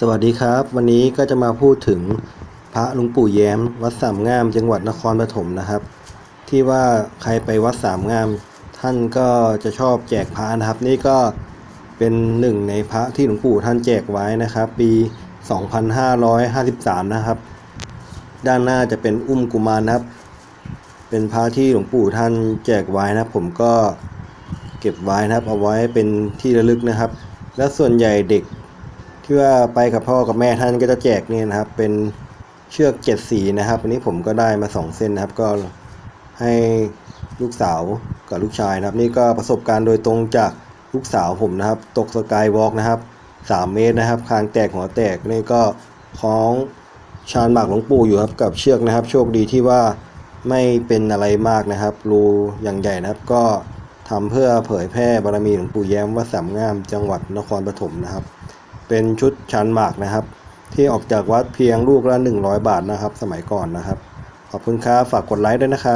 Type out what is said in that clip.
สวัสดีครับ วันนี้ก็จะมาพูดถึงพระหลวงปู่แย้ม วัดสามงาม จังหวัดนครปฐมนะครับ ที่ว่าใครไปวัดสามงาม ท่านก็จะชอบแจกพระนะครับ นี่ก็เป็นหนึ่งในพระที่หลวงปู่ท่านแจกไว้นะครับ ปี 2553 นะครับ ด้านหน้าจะเป็นอุ้มกุมารนะครับ เป็นพระที่หลวงปู่ท่านแจกไว้นะครับผมก็เก็บไว้นะครับเอาไว้เป็นที่ระลึกนะครับ และส่วนใหญ่เด็ก ที่ว่าไปกับพ่อกับแม่ท่านก็จะแจกเนี่ยนะครับ เป็นเชือกเจ็ดสีนะครับวันนี้ผมก็ได้มาสองเส้นนะครับ ก็ให้ลูกสาวกับลูกชายนะครับ นี่ก็ประสบการณ์โดยตรงจากลูกสาวผมนะครับ ตกสกายวอล์กนะครับสามเมตรนะครับ คางแตกหัวแตกนี่ก็คล้องชานหมากหลวงปู่อยู่ครับกับเชือกนะครับ โชคดีที่ว่าไม่เป็นอะไรมากนะครับ รูอย่างใหญ่นะครับ ก็ทำเพื่อเผยแพร่บารมีหลวงปู่แย้มวัดสามงามจังหวัดนครปฐมนะครับ เป็นชุดชันหมากนะครับ ที่ออกจากวัดเพียงลูกละ100 บาทนะครับ สมัยก่อนนะครับ ขอบคุณครับฝากกดไลค์ด้วยนะครับ